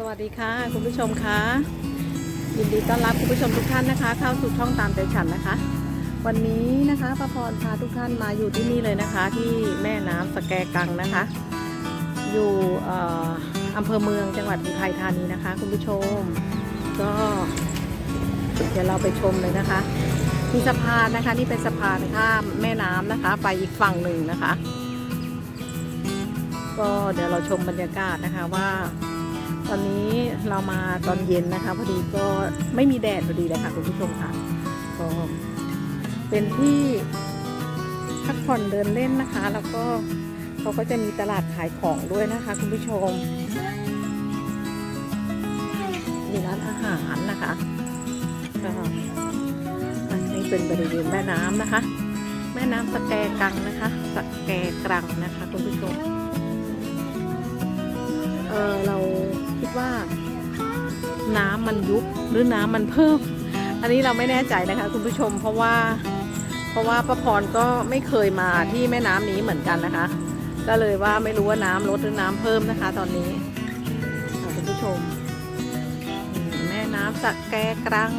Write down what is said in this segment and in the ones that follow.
สวัสดีค่ะ คุณผู้ชมคะยินดีต้อนรับคุณผู้ชมทุกท่านนะคะ เข้าสู่ช่องตามใจฉันนะคะ วันนี้นะคะป้าพรพาทุกท่านมาอยู่ที่นี่เลยนะคะ ที่แม่น้ำสแกกังนะคะ อยู่อออำเภอเมืองจังหวัดอุทัยธานีนะคะ คุณผู้ชม ก็เดี๋ยวเราไปชมเลยนะคะมีสะพานนะคะนี่เป็นสะพานข้ามแม่น้ำนะคะ ไปอีกฝั่งหนึ่งนะคะ ก็เดี๋ยวเราชมบรรยากาศนะคะว่า ตอนนี้เรามาตอนเย็นนะคะพอดีก็ไม่มีแดดพอดีเลยค่ะคุณผู้ชมค่ะก็เป็นที่พักผ่อนเดินเล่นนะคะ แล้วก็เขาก็จะมีตลาดขายของด้วยนะคะ คุณผู้ชมมีร้านอาหารนะคะก็อันนี้เป็นบริเวณแม่น้ำนะคะ แม่น้ำสแกกังนะคะสแกกรังนะคะคุณผู้ชมเออเรา คิดว่า น้ำมันยุบหรือน้ำมันเพิ่ม อันนี้เราไม่แน่ใจนะคะ คุณผู้ชมเพราะว่า เพราะว่าป้าพรก็ไม่เคยมาที่แม่น้ำนี้เหมือนกันนะคะ ก็เลยว่าไม่รู้ว่าน้ำลดหรือน้ำเพิ่มนะคะ ตอนนี้คุณผู้ชม แม่น้ำสะแกกรัง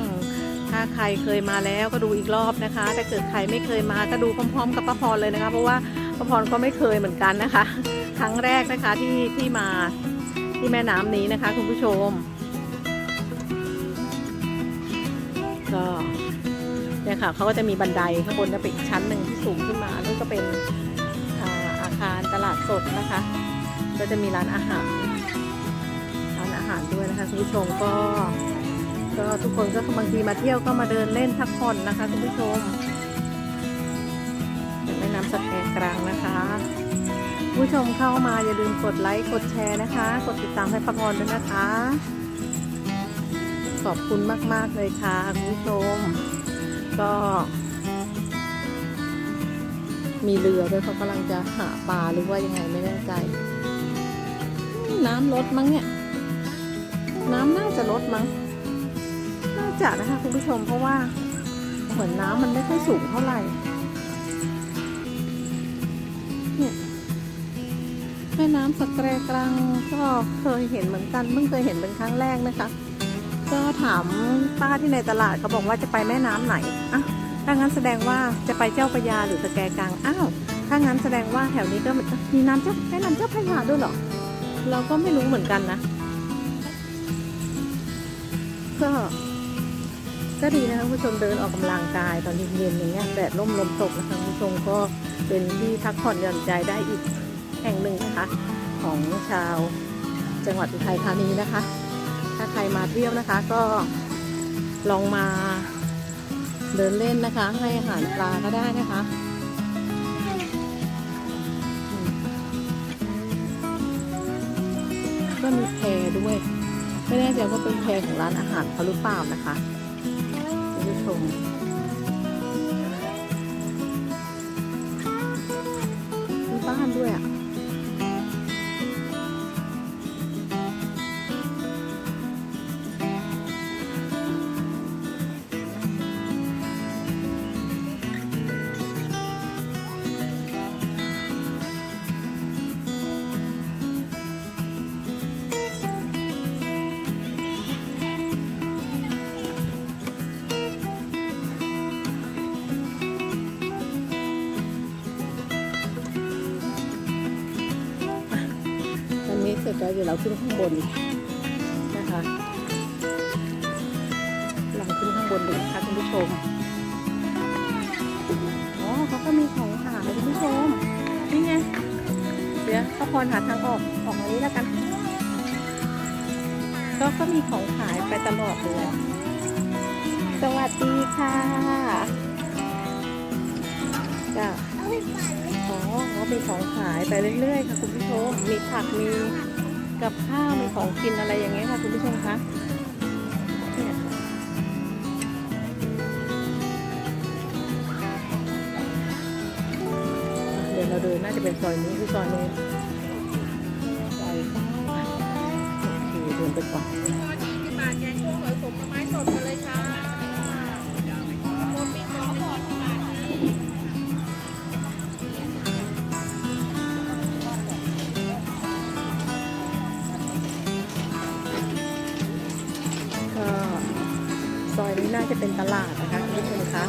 ถ้าใครเคยมาแล้วก็ดูอีกรอบนะคะ ถ้าเกิดใครไม่เคยมาก็ดูพร้อมๆ กับป้าพรเลยนะคะ เพราะว่าป้าพรก็ไม่เคยเหมือนกันนะคะ ครั้งแรกนะคะที่ที่มา ที่แม่น้ำนี้นะคะ คุณผู้ชม ก็เนี่ยค่ะเขาก็จะมีบันไดข้างบนจะเป็นชั้นหนึ่งที่สูงขึ้นมานั่นก็เป็นอาอาคารตลาดสดนะคะ ก็จะมีร้านอาหารร้านอาหารด้วยนะคะคุณผู้ชมก็ก็ทุกคนก็บางทีมาเที่ยวก็มาเดินเล่นพักผ่อนนะคะคุณผู้ชมแม่น้ำสแกกลางนะ ผู้ชมเข้ามาอย่าลืมกดไลค์กดแชร์นะคะ กดติดตามให้ประพรด้วยนะคะ ขอบคุณมาก ๆ เลยค่ะคุณผู้ชม ก็ มีเรือด้วยเขากำลังจะหาปลาหรือว่ายังไงไม่แน่ใจ น้ำลดมั้งเนี่ย น้ำน่าจะลดมั้งน่าจะนะคะคุณผู้ชมเพราะว่าเหมือนน้ำมันไม่ค่อยสูงเท่าไหร่ แม่น้ำสแกรกรังก็เคยเห็นเหมือนกันเพิ่งเคยเห็นเป็นครั้งแรกนะคะ ก็ถามป้าที่ในตลาดเขาบอกว่าจะไปแม่น้ำไหนอะถ้างั้นแสดงว่าจะไปเจ้าพระยาหรือสแกกรังอ้าวถ้างั้นแสดงว่าแถวนี้ก็มีน้ำเจ้าแม่น้ำเจ้าพระยาด้วยเหรอเราก็ไม่รู้เหมือนกันนะก็ก็ดีนะคะผู้ชมเดินออกกำลังกายตอนเย็นๆอย่างเงี้ยแดดร่มลมตกนะคะผู้ชมก็เป็นที่พักผ่อนหย่อนใจได้อีก แห่งหนึ่งนะคะ ของชาวจังหวัดอุทัยธานีนะคะ ถ้าใครมาเที่ยวนะคะก็ลองมาเดินเล่นนะคะ ให้อาหารปลาก็ได้นะคะก็มีแพด้วย ไม่แน่ใจว่าเป็นแพของร้านอาหารเขาหรือเปล่านะคะคุณผู้ชม เสร็จแล้วเดี๋ยวเราขึ้นข้างบนนะคะลองขึ้นข้างบนดูนะคะคุณผู้ชมอ๋อเขาก็มีของขายคุณผู้ชมนี่ไงเดี๋ยวข้าพรหาทางออกออกทางนี้แล้วกันก็ก็มีของขายไปตลอดเลยสวัสดีค่ะจ้าอ๋อเขามีของขายไปเรื่อยๆค่ะคุณผู้ชมมีผักมี กับข้าวมีของกินอะไรอย่างเงี้ยค่ะคุณผู้ชมคะเดี๋ยวเราเดินน่าจะเป็นซอยนี้คือซอยนี้ซอยโอเคเดินไปก่อน จะเป็นตลาดนะคะคุณผู้ชมคะ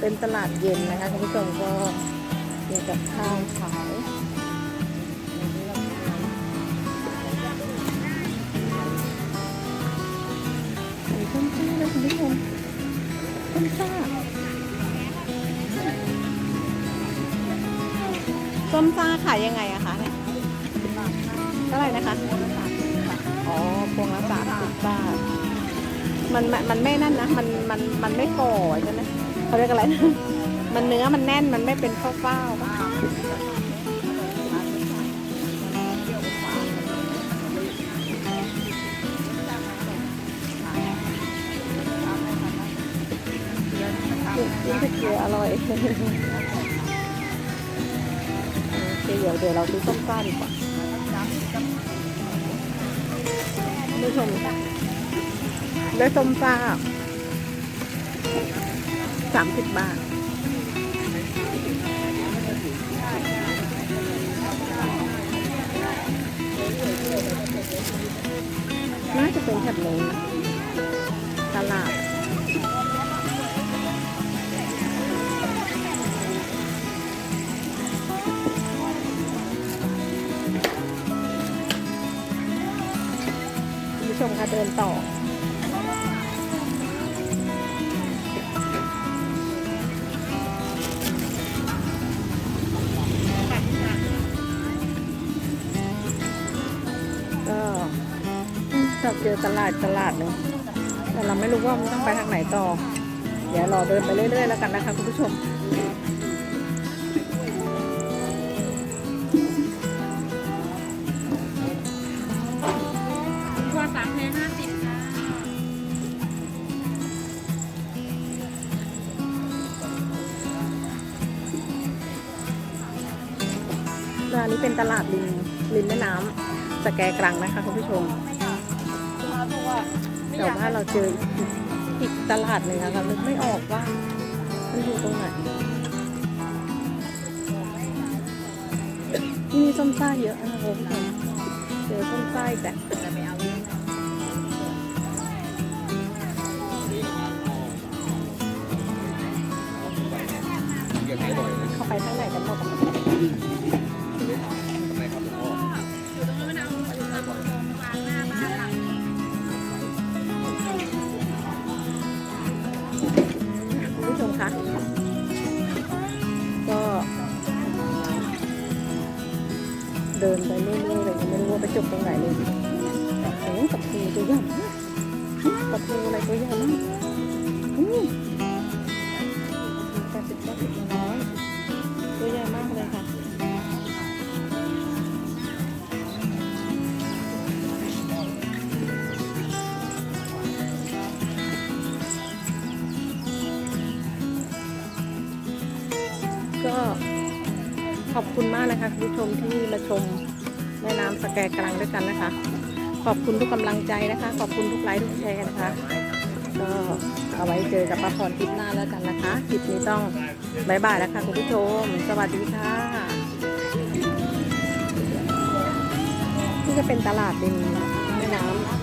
เป็นตลาดเย็นนะคะคุณผู้ชมก็มีกับข้าวขายต้นซ่าเลยคุณผู้ชมต้นซ่าส้มซาขายยังไงอะคะ เท่าไหร่นะคะอ๋อพวงละสามสิบบาทมันมันมันไม่นั่นนะมันมันมันไม่ก่อใช่ไหมเขาเรียกอะไรนะมันเนื้อมันแน่นมันไม่เป็นข้าวเฝ้าปะกินตะเกียอร่อยโอเคเดี๋ยวเดี๋ยวเราซื้อส้มซ่าดีกว่า ผู้ชมได้ส้มซ่าสามสิบบาท น่าจะเป็นแถบนี้นะตลาด เดินต่อ ก็เราเจอตลาดตลาดหนึ่งแต่เราไม่รู้ว่ามันต้องไปทางไหนต่อ เดี๋ยวรอเดินไปเรื่อยๆแล้วกันนะคะคุณผู้ชม ตัวสามแพงห้าสิบค่ะร้านนี้เป็นตลาดริมริมแม่น้ำสแกกรังนะคะคุณผู้ชมแต่ว่าเราเจออีกตลาดหนึ่งนะคะนึกไม่ออกว่ามันอยู่ตรงไหนที่นี่ส้มซ่าเยอะนะคะคุณผู้ชมเจอส้มซ่าอีกแต่เข้า ไปข้างในกันหมดคุณผู้ชมคะก็ เดินไปเรื่อยๆเลยไม่รู้ว่าไปจบตรงไหนเลยโอ้กับปูตัวใหญ่กับปูอะไรตัวใหญ่มากอืมแปดสิบเก้าสิบร้อย ก็ขอบคุณมากนะคะคุณผู้ชมที่มาชมแม่น้ำสแกกลางด้วยกันนะคะ ขอบคุณทุกกำลังใจนะคะ ขอบคุณทุกไลค์ทุกแชร์นะคะ ก็เอาไว้เจอกับป้าพรคลิปหน้าแล้วกันนะคะคลิปนี้ต้องบายบายแล้วค่ะคุณผู้ชม สวัสดีค่ะนี่จะเป็นตลาดริมแม่น้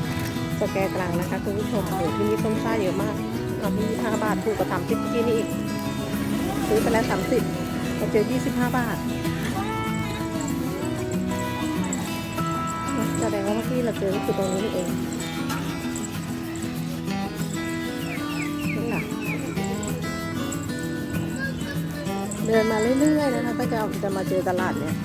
ำสแกกลางนะคะคุณผู้ชมโอ้โหที่นี่ส้มซ่าเยอะมากเอามีห้าบาทถูกกว่าสามสิบที่นี่อีกซื้อไปแล้วสามสิบ ราเจอ25บาบาทแสดงว่าเมื่อกี้เราเจอก็คือตรงนี้นี่เองนี่ค่ะเดินมาเรื่อยๆนะคะก็จะจะมาเจอตลาดเนี่ย